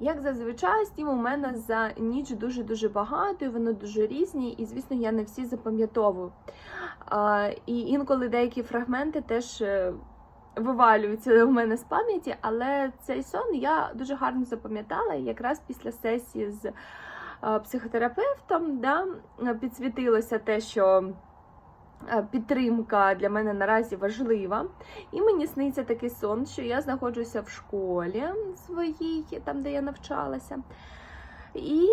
Як зазвичай, снів у мене за ніч дуже-дуже багато, і вони дуже різні, і, звісно, я не всі запам'ятовую. І інколи деякі фрагменти теж е, вивалюються у мене з пам'яті, але цей сон я дуже гарно запам'ятала, якраз після сесії з е, психотерапевтом да, підсвітилося те, що. Е, Підтримка для мене наразі важлива. І мені сниться такий сон, що я знаходжуся в школі своїй, там, де я навчалася. І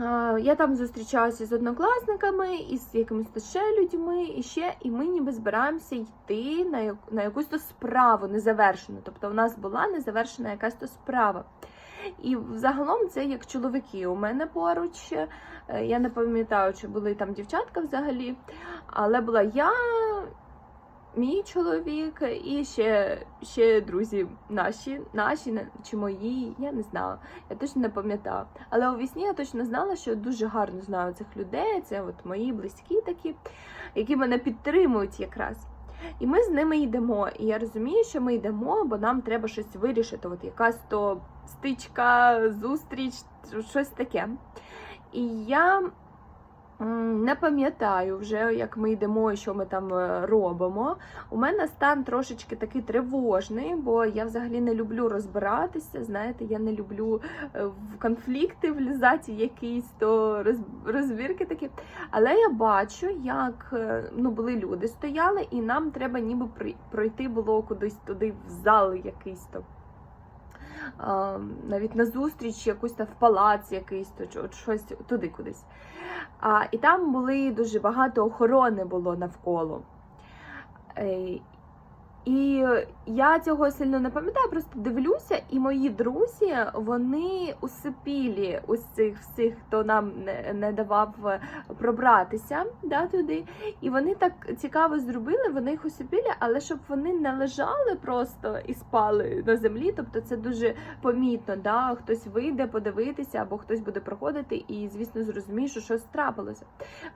е, я там зустрічалася з однокласниками і з якимись ще людьми, і ще, і ми ніби збираємося йти на якусь то справу незавершену. Тобто, у нас була незавершена якась то справа. І взагалом це як чоловіки у мене поруч. Е, Я не пам'ятаю, чи були там дівчатка взагалі, але була я, мій чоловік і ще, ще друзі наші, наші чи мої, я не знаю, я точно не пам'ятаю. Але у вісні я точно знала, що дуже гарно знаю цих людей. Це от мої близькі такі, які мене підтримують якраз. І ми з ними йдемо. І я розумію, що ми йдемо, бо нам треба щось вирішити. От якась то стичка, зустріч, щось таке. І я не пам'ятаю вже, як ми йдемо і що ми там е, робимо. У мене стан трошечки такий тривожний, бо я взагалі не люблю розбиратися. Знаєте, я не люблю е, в конфлікти влізати, якісь то розбірки такі. Але я бачу, як е, ну, були люди стояли, і нам треба ніби пройти було кудись туди в зал якийсь то. Навіть на зустріч якусь там в палац якийсь, то щось туди кудись. А, і там були дуже багато охорони було навколо. І я цього сильно не пам'ятаю, просто дивлюся, і мої друзі вони усипілі ось цих всіх, хто нам не, не давав е, пробратися да, туди. І вони так цікаво зробили, вони їх усипілі, але щоб вони не лежали просто і спали на землі. Тобто це дуже помітно. Да? Хтось вийде подивитися, або хтось буде проходити, і, звісно, зрозуміє, що щось трапилося.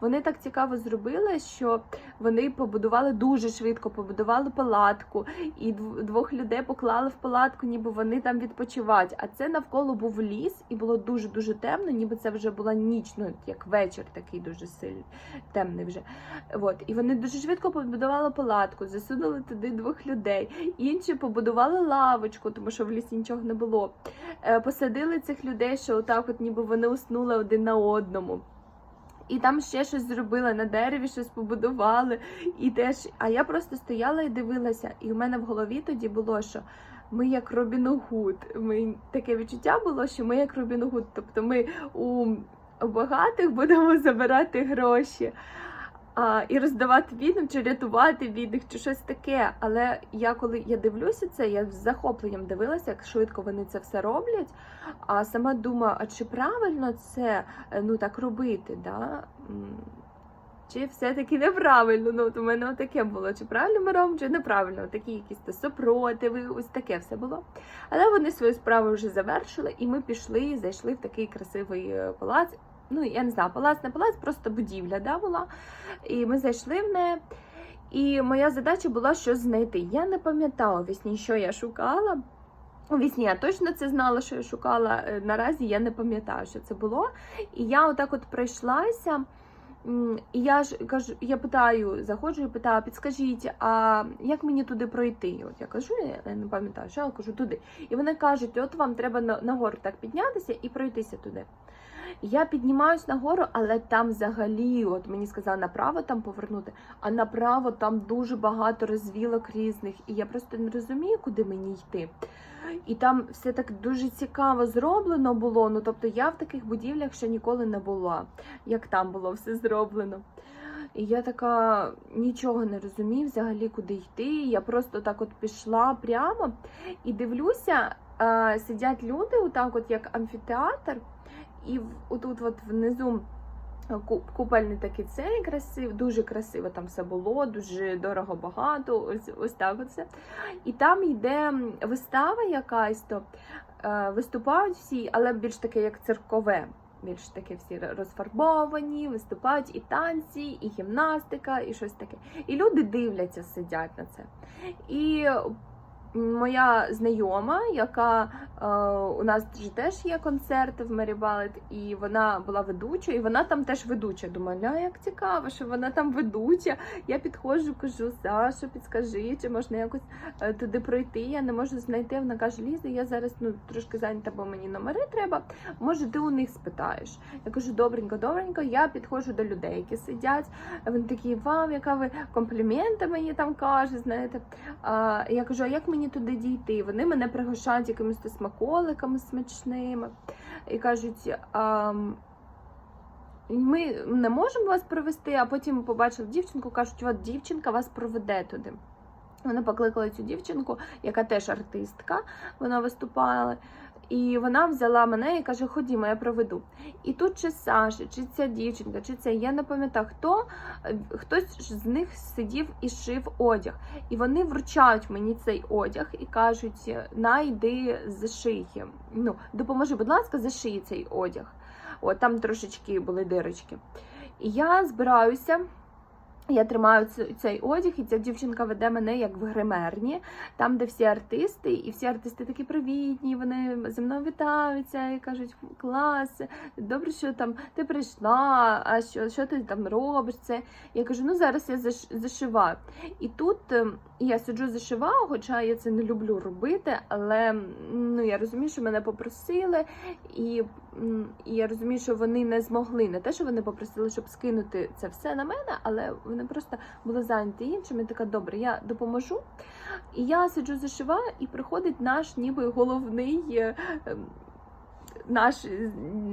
Вони так цікаво зробили, що вони побудували дуже швидко, побудували палатку, і двох людей поклали в палатку, ніби вони там відпочивають. А це навколо був ліс, і було дуже дуже темно, ніби це вже була ніч, ну як вечір, такий дуже сильний, темний вже. От і вони дуже швидко побудували палатку, засунули туди двох людей. Інші побудували лавочку, тому що в лісі нічого не було. Е, Посадили цих людей, що отак, от ніби вони уснули один на одному. І там ще щось зробили на дереві, щось побудували. І теж, а я просто стояла і дивилася. І у мене в голові тоді було, що ми як Робін Гуд. Ми таке відчуття було, що ми як Робін Гуд. Тобто ми у багатих будемо забирати гроші. А, і роздавати бідним, чи рятувати бідних, чи щось таке. Але я коли я дивлюся це, я з захопленням дивилася, як швидко вони це все роблять. А сама думаю, а чи правильно це е, ну так робити? Да? Чи все-таки неправильно? Ну, от у мене таке було. Чи правильно ми робимо, чи неправильно? Такі якісь то супротиви, ось таке все було. Але вони свою справу вже завершили, і ми пішли, зайшли в такий красивий е, палац. Ну, я не знаю, палац не палац, просто будівля да, була. І ми зайшли в неї. І моя задача була щось знайти. Я не пам'ятала вісні, що я шукала. У вісні я точно це знала, що я шукала. Е, Наразі я не пам'ятаю, що це було. І я отак от пройшлася. І я ж кажу, я питаю, заходжу і питаю, підскажіть, а як мені туди пройти? От я кажу, я не пам'ятаю, що я кажу туди. І вони кажуть, от вам треба на- нагору так піднятися і пройтися туди. Я піднімаюсь нагору, але там взагалі, от мені сказали направо там повернути, а направо там дуже багато розвілок різних, і я просто не розумію, куди мені йти. І там все так дуже цікаво зроблено було. Ну тобто я в таких будівлях ще ніколи не була, як там було все зроблено. І я така нічого не розумію взагалі, куди йти. Я просто так от пішла прямо і дивлюся, сидять люди, отак, от як амфітеатр, і отут, от внизу. ку- Купальний такий цей красив, дуже красиво там все було, дуже дорого багато. Ось ось так оце. І там йде вистава якась, то е, виступають всі, але більш таке як циркове. Більш таке всі розфарбовані, виступають і танці, і гімнастика, і щось таке. І люди дивляться, сидять на це. І моя знайома, яка Е, У нас теж є концерти в Мері Балет, і вона була ведучою, і вона там теж ведуча. Думаю, ля, як цікаво, що вона там ведуча. Я підходжу, кажу, Саша, підскажи, чи можна якось е, туди пройти. Я не можу знайти. Вона каже, Ліза, я зараз ну трошки зайнята, бо мені номери треба. Може, ти у них спитаєш? Я кажу, добренько, добренько. Я підходжу до людей, які сидять. Вони такі, вау, яка ви компліменти мені там каже, знаєте. А, я кажу, а як мені туди дійти? Вони мене пригощають якимись смаколиками смачними і кажуть. Ми не можемо вас провести, а потім побачили дівчинку, кажуть, от дівчинка вас проведе туди. Вони покликали цю дівчинку, яка теж артистка, вона виступала. І вона взяла мене і каже: Ходімо, я проведу. І тут чи Саша, чи ця дівчинка, чи це, я не пам'ятаю хто, хтось з них сидів і шив одяг. І вони вручають мені цей одяг і кажуть: на йди заший. Ну, допоможи, будь ласка, заший цей одяг. От там трошечки були дирочки. І я збираюся. Я тримаю цей одяг, і ця дівчинка веде мене як в гримерні, там, де всі артисти, і всі артисти такі привітні, вони зі мною вітаються і кажуть, клас, добре, що там ти прийшла, а що, що ти там робиш? Це я кажу, ну зараз я зашиваю. І тут ем, я сиджу зашиваю, хоча я це не люблю робити, але ну я розумію, що мене попросили, і, і я розумію, що вони не змогли. Не те, що вони попросили, щоб скинути це все на мене, але вони просто були зайняті іншим. Я така, добре, я допоможу. І я сиджу зашиваю, і приходить наш ніби головний. Наш,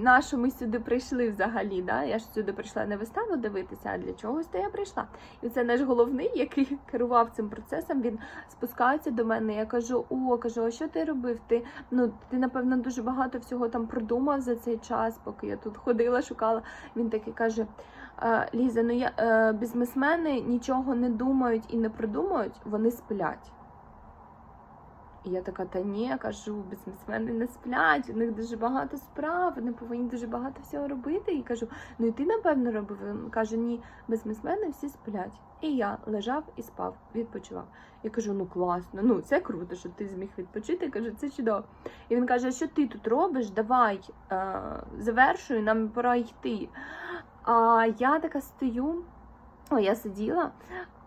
на ми сюди прийшли взагалі, да? я ж сюди прийшла не виставу дивитися, а для чогось то я прийшла. І це наш головний, який керував цим процесом. Він спускається до мене. Я кажу: О, кажу, а що ти робив? Ти ну ти напевно дуже багато всього там продумав за цей час, поки я тут ходила, шукала. Він такий каже: «Е, Ліза, ну я е, бізнесмени нічого не думають і не придумають, вони сплять. І я така, та ні, кажу, бізнесмени не сплять, у них дуже багато справ, вони повинні дуже багато всього робити. І кажу, ну і ти напевно робив. Він каже, ні, бізнесмени всі сплять. І я лежав і спав, відпочивав. Я кажу, ну класно, ну це круто, що ти зміг відпочити. Я кажу, це чудово. І він каже, що ти тут робиш? Давай е, завершуй, нам пора йти. А я така стою, о, я сиділа.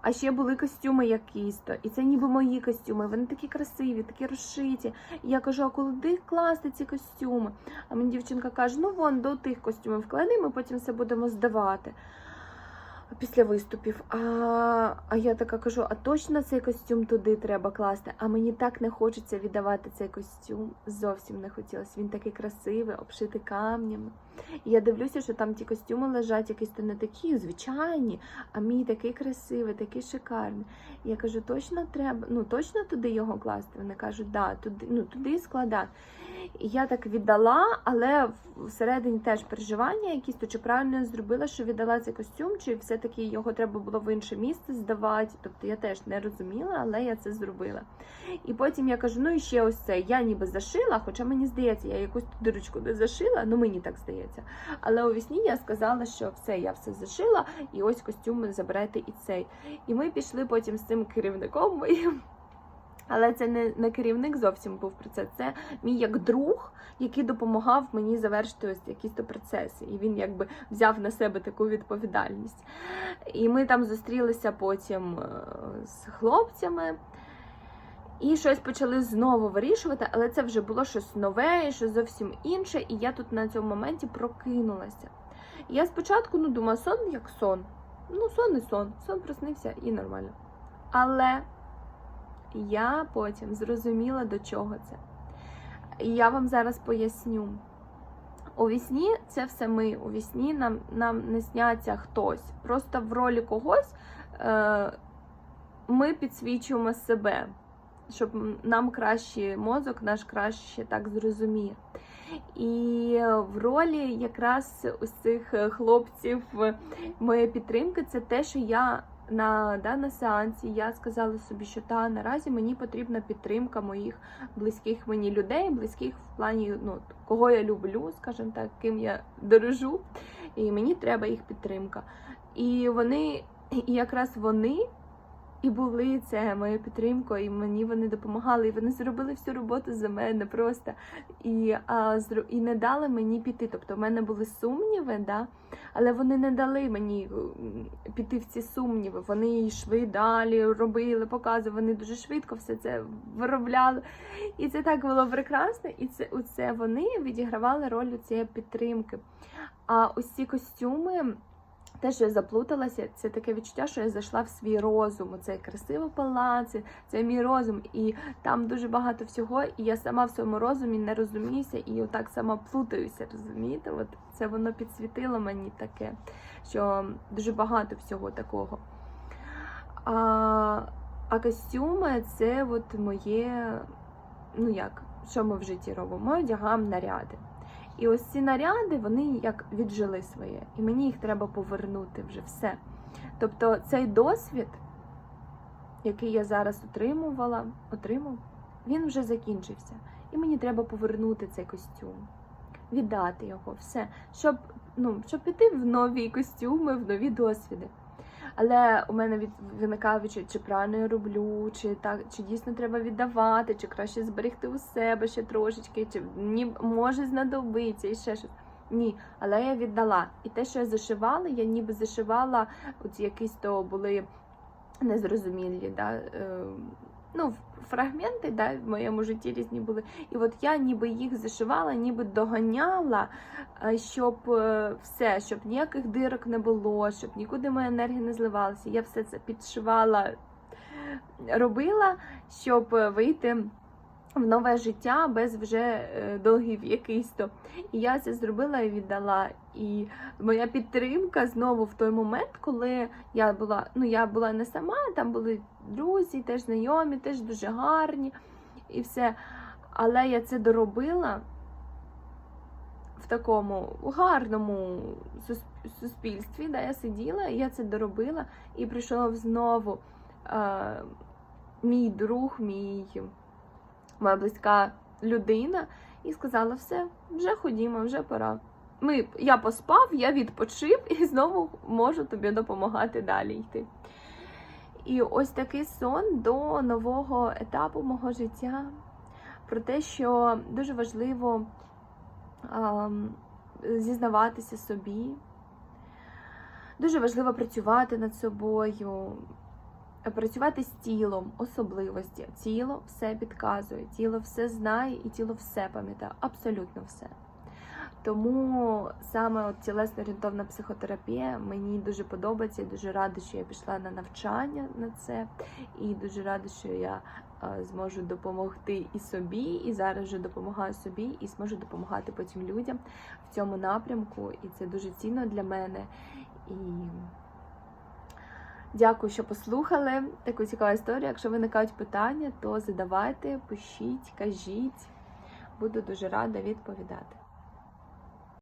А ще були костюми якісь то, і це ніби мої костюми. Вони такі красиві, такі розшиті. І я кажу, а куди класти ці костюми? А мені дівчинка каже: ну вон до тих костюмів вклади, ми потім все будемо здавати після виступів. А, а я така кажу: а точно цей костюм туди треба класти? А мені так не хочеться віддавати цей костюм. Зовсім не хотілося. Він такий красивий, обшитий камнями. І я дивлюся, що там ті костюми лежать якісь то не такі звичайні, а мій такий красивий, такий шикарний. Я кажу, точно треба, ну точно туди його класти. Вони кажуть, да, туди, ну туди складати. І я так віддала, але всередині теж переживання якісь, то чи правильно я зробила, що віддала цей костюм, чи все-таки його треба було в інше місце здавати. Тобто я теж не розуміла, але я це зробила. І потім я кажу, ну і ще ось це. Я ніби зашила, хоча мені здається, я якусь дирочку не зашила, ну мені так здається. Але у вісні я сказала, що все, я все зашила, і ось костюм забирайте і цей. І ми пішли потім з цим керівником моїм. Але це не, не керівник зовсім був про це. Це мій як друг, який допомагав мені завершити ось якісь то процеси. І він якби взяв на себе таку відповідальність. І ми там зустрілися потім е, з хлопцями. І щось почали знову вирішувати, але це вже було щось нове, і щось зовсім інше. І я тут на цьому моменті прокинулася. Я спочатку ну, думала, сон як сон. Ну, сон і сон. Сон проснився і нормально. Але я потім зрозуміла, до чого це. І я вам зараз поясню. У вісні це все ми. У вісні нам, нам не сняться хтось. Просто в ролі когось е, ми підсвічуємо себе, щоб нам краще мозок, наш краще так зрозуміє. І в ролі якраз ось цих хлопців моєї підтримки це те, що я на, да, сеансі я сказала собі, що та наразі мені потрібна підтримка моїх близьких мені людей, близьких в плані, ну, кого я люблю, скажімо так, ким я дорожу, і мені треба їх підтримка. І вони, і якраз вони і були це моєю підтримкою, і мені вони допомагали, і вони зробили всю роботу за мене просто і, а, і не дали мені піти. Тобто в мене були сумніви, да? але вони не дали мені піти в ці сумніви. Вони йшли далі, робили, показували, вони дуже швидко все це виробляли. І це так було прекрасно, і це, це вони відігравали роль цієї підтримки. А ці костюми. Те, що я заплуталася, це таке відчуття, що я зайшла в свій розум. Оцей красивий палац, це мій розум, і там дуже багато всього, і я сама в своєму розумі не розуміюся, і отак сама плутаюся, розумієте? От це воно підсвітило мені таке, що дуже багато всього такого. А, а костюми це от моє, ну як, що ми в житті робимо? Ми одягаємо наряди. І ось ці наряди, вони як віджили своє, і мені їх треба повернути вже все. Тобто цей досвід, який я зараз отримувала, отримав, він вже закінчився. І мені треба повернути цей костюм, віддати його, все, щоб, ну, щоб піти в нові костюми, в нові досвіди. Але у мене від виникало відчуття, чи правильно я роблю, чи так, чи дійсно треба віддавати, чи краще зберегти у себе ще трошечки, чи ні, може знадобиться і ще щось. Ні, але я віддала. І те, що я зашивала, я ніби зашивала от якісь то були незрозумілі, да, е, ну, фрагменти да, в моєму житті різні були. І от я ніби їх зашивала, ніби доганяла, е, щоб е, все, щоб ніяких дирок не було, щоб нікуди моя енергія не зливалася. Я все це підшивала, робила, щоб е, вийти в нове життя без вже е, долгів якийсь то. І я це зробила і віддала. І моя підтримка знову в той момент, коли я була, ну я була не сама, там були друзі, теж знайомі, теж дуже гарні і все. Але я це доробила в такому гарному суспільстві, де я сиділа, і я це доробила, і прийшов знову е, мій друг, мій моя близька людина, і сказала: все, вже ходімо, вже пора. Ми, я поспав, я відпочив і знову можу тобі допомагати далі йти. І ось такий сон до нового етапу мого життя про те, що дуже важливо ам, зізнаватися собі, дуже важливо працювати над собою, працювати з тілом, особливості. Тіло все підказує, тіло все знає і тіло все пам'ятає, абсолютно все. Тому саме от тілесно орієнтовна психотерапія мені дуже подобається. і Дуже рада, що я пішла на навчання на це, і дуже рада, що я е, зможу допомогти і собі, і зараз вже допомагаю собі, і зможу допомагати потім людям в цьому напрямку. І це дуже цінно для мене. І дякую, що послухали таку цікаву історію. Якщо виникають питання, то задавайте, пишіть, кажіть. Буду дуже рада відповідати.